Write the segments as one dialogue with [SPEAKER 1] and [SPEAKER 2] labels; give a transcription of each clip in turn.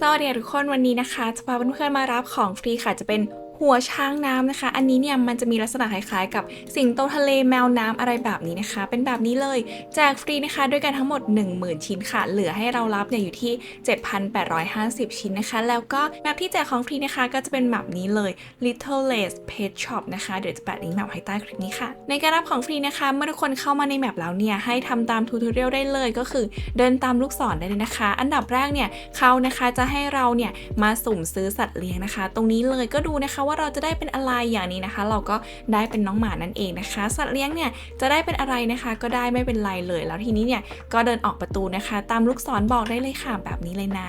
[SPEAKER 1] สวัสดีทุกคนวันนี้นะคะ จะพาเพื่อนๆมารับของฟรีค่ะจะเป็น หัวช้างน้ำนะคะ อันนี้เนี่ยมันจะมีลักษณะคล้ายๆกับสิงโตทะเลแมวน้ำอะไรแบบนี้นะคะ เป็นแบบนี้เลยแจกฟรีนะคะ ด้วยกันทั้งหมด 10,000 ชิ้นค่ะ เหลือให้เรารับเนี่ยอยู่ที่ 7,850 ชิ้นนะคะ แล้วก็แบบที่แจกของฟรีนะคะ ก็จะเป็นแบบนี้เลย Little Lace Pet Shop นะคะ เดี๋ยวจะแปะลิงก์แบบให้ใต้คลิปนี้ค่ะ ในการรับของฟรีนะคะ เมื่อทุกคนเข้ามาในแมปแล้วเนี่ยให้ทำตามทูทอเรียลได้เลยก็คือ เดินตามลูกศรได้เลยนะคะ อันดับแรกเนี่ยเขานะคะจะให้เราเนี่ยมาสุ่มซื้อสัตว์เลี้ยงนะคะ ตรงนี้เลยก็ดูนะคะว่าเราจะได้เป็นอะไรอย่างนี้นะคะ เราก็ได้เป็นน้องหมานั่นเองนะคะ สัตว์เลี้ยงเนี่ยจะได้เป็นอะไรนะคะ ก็ได้ไม่เป็นไรเลย แล้วทีนี้เนี่ยก็เดินออกประตูนะคะ ตามลูกศรบอกได้เลยค่ะแบบนี้เลยนะ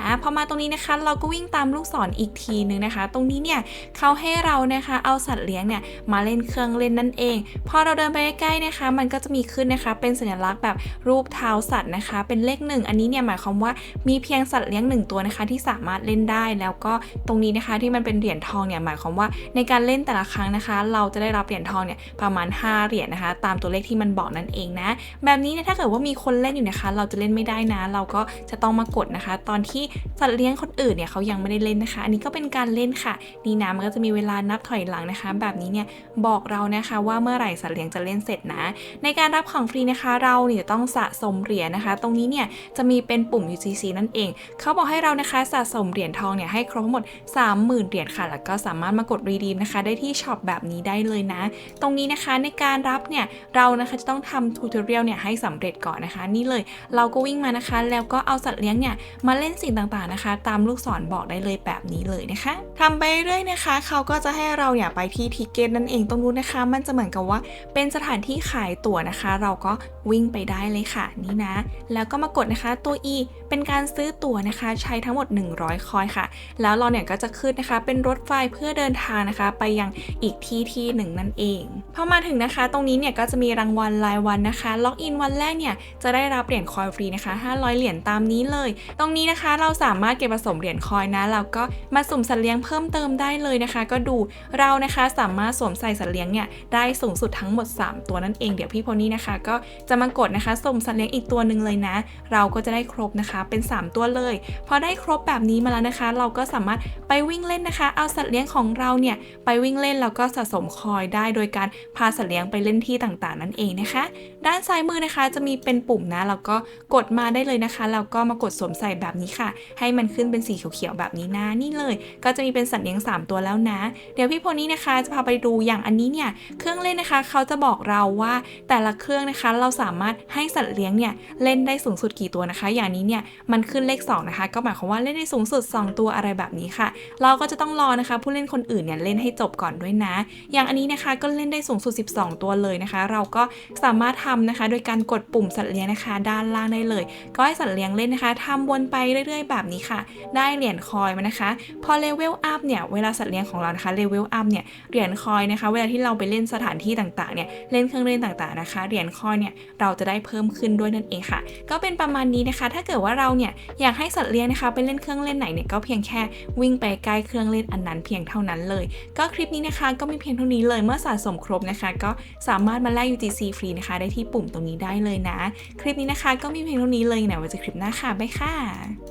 [SPEAKER 1] อะพอมาตรงนี้นะคะ เราก็วิ่งตามลูกศรอีกทีนึงนะคะ ตรงนี้เนี่ยเขาให้เรานะคะเอาสัตว์เลี้ยงเนี่ยมาเล่นเครื่องเล่นนั่นเอง พอเราเดินไปใกล้ๆนะคะ มันก็จะมีขึ้นนะคะ เป็นสัญลักษณ์แบบรูปเท้าสัตว์นะคะ เป็นเลขหนึ่งอันนี้เนี่ยหมายความว่ามีเพียงสัตว์เลี้ยงหนึ่งตัวนะคะ ที่สามารถเล่นได้แล้วก็ตรงนี้นะคะที่มันเป็นเหรียญทองเนี่ยหมายความว่าในการเล่นแต่ละครั้งนะคะ เราจะได้รับเหรียญทองเนี่ยประมาณ 5 เหรียญนะคะ ตามตัวเลขที่มันบอกนั่นเองนะ แบบนี้เนี่ยถ้าเกิดว่ามีคนเล่นอยู่นะคะ เราจะเล่นไม่ได้นะ เราก็จะต้องมากดนะคะ ตอนที่สัตว์เลี้ยงคนอื่นเนี่ยเขายังไม่ได้เล่นนะคะ อันนี้ก็เป็นการเล่นค่ะนี่นะมันก็จะมีเวลานับถอยหลังนะคะ แบบนี้เนี่ยบอกเรานะคะว่าเมื่อไหร่สัตว์เลี้ยงจะเล่นเสร็จนะ ในการรับของฟรีนะคะ เราเนี่ยจะต้องสะสมเหรียญนะคะ ตรงนี้เนี่ยจะมีเป็นปุ่ม UGC นั่นเอง เขาบอกให้เรานะคะสะสมเหรียญทองเนี่ยให้ครบทั้งหมด 30,000 เหรียญค่ะ แล้วก็สามารถมากดรีดีมนะคะ ได้ที่ช็อปแบบนี้ได้เลยนะ ตรงนี้นะคะในการรับเนี่ยเรานะคะจะต้องทำทูตอเรียลเนี่ยให้สำเร็จก่อนนะคะ นี่เลยเราก็วิ่งมานะคะ แล้วก็เอาสัตว์เลี้ยงเนี่ยมาเล่นสิ่งต่างๆนะคะ ตามลูกศรบอกได้เลยแบบนี้เลยนะคะทำไปเรื่อยนะคะ เขาก็จะให้เราเนี่ยไปที่ทิกเก็ตนั่นเองตรงนู้นนะคะ มันจะเหมือนกับว่าเป็นสถานที่ขายตั๋วนะคะ เราก็วิ่งไปได้เลยค่ะนี่นะ แล้วก็มากดนะคะตัว E เป็นการซื้อตั๋วนะคะ ใช้ทั้งหมด 100 คอยค่ะ แล้วเราเนี่ยก็จะขึ้นนะคะ เป็นรถไฟเพื่อเดินทางนะคะ ไปยังอีกที่ที่หนึ่งนั่นเองพอมาถึงนะคะ ตรงนี้เนี่ยก็จะมีรางวัลรายวันนะคะ ล็อกอินวันแรกเนี่ยจะได้รับเหรียญคอยฟรีนะคะ 500 เหรียญตามนี้เลย ตรงนี้นะคะเราสามารถเก็บผสมเหรียญคอยนะแล้วก็มาสุ่มสัตว์เลี้ยงเพิ่มเติมได้เลยนะคะ ก็ดูเรานะคะสามารถสวมใส่สัตว์เลี้ยงเนี่ยได้สูงสุดทั้งหมด 3 ตัวนั่นเองเดี๋ยวพี่โพนี่นะคะ ก็จะมากดนะคะสุ่มสัตว์เลี้ยงอีกตัวหนึ่งเลยนะ เราก็จะได้ครบนะคะเป็น 3 ตัวเลยพอได้ครบแบบนี้มาแล้วนะคะ เราก็สามารถไปวิ่งเล่นนะคะ เอาสัตว์เลี้ยงของเราเนี่ยไปวิ่งเล่นแล้วก็สะสมคอยได้โดยการพาสัตว์เลี้ยงไปเล่นที่ต่างๆ นั่นเองนะคะ ด้านซ้ายมือนะคะจะมีเป็นปุ่มนะแล้วก็กดมาได้เลยนะคะแล้วก็มากดสวมใส่แบบนี้ค่ะ ให้มันขึ้นเป็นสีเขียวๆแบบนี้นะนี่เลย ก็จะมีเป็นสัตว์เลี้ยง 3 ตัวแล้วนะ เดี๋ยวพี่โพนี่นะคะจะพาไปดูอย่างอันนี้เนี่ยเครื่องเล่นนะคะเขาจะบอกเราว่าแต่ละเครื่องนะคะเราสามารถให้สัตว์เลี้ยงเนี่ยเล่นได้สูงสุดกี่ตัวนะคะ อย่างนี้เนี่ยมันขึ้นเลข2นะคะก็หมายความว่าเล่นได้สูงสุด 2 ตัวอะไรแบบนี้ค่ะ เราก็จะต้องรอนะคะผู้เล่นคนอื่นเนี่ยเล่นให้จบก่อนด้วยนะ อย่างอันนี้นะคะก็เล่นได้สูงสุด 12 ตัวเลยนะคะ เราก็สามารถทำนะคะ โดยการกดปุ่มสัตว์เลี้ยงนะคะ ด้านล่างได้เลย ก็ให้สัตว์เลี้ยงเล่นนะคะทำวนไปเรื่อยๆ แบบนี้ค่ะ ได้เหรียญคอยมานะคะ พอเลเวลอัพเนี่ยเวลาสัตว์เลี้ยงของเรานะคะเลเวลอัพเนี่ยเหรียญคอยนะคะ เวลาที่เราไปเล่นสถานที่ต่างๆเนี่ยเล่นเครื่องเล่นต่างๆนะคะเหรียญคอยเนี่ยเราจะได้เพิ่มขึ้นด้วยนั่นเองค่ะ ก็เป็นประมาณนี้นะคะ ถ้าเกิดว่าเราเนี่ยอยากให้สัตว์เลี้ยงนะคะไปเล่นเครื่องเล่นไหนเนี่ยก็เพียงแค่วิ่งไปใกล้เครื่องเล่นอันนั้นเพียงเท่านั้นเลย ก็คลิปนี้นะคะก็มีเพียงเท่านี้เลยเมื่อสะสมครบนะคะ ก็สามารถมาแลก UGC ฟรีนะคะ ได้ที่ปุ่มตรงนี้ได้เลยนะ คลิปนี้นะคะก็มีเพียงเท่านี้เลยนะไว้เจอคลิปหน้าค่ะบ๊ายค่ะ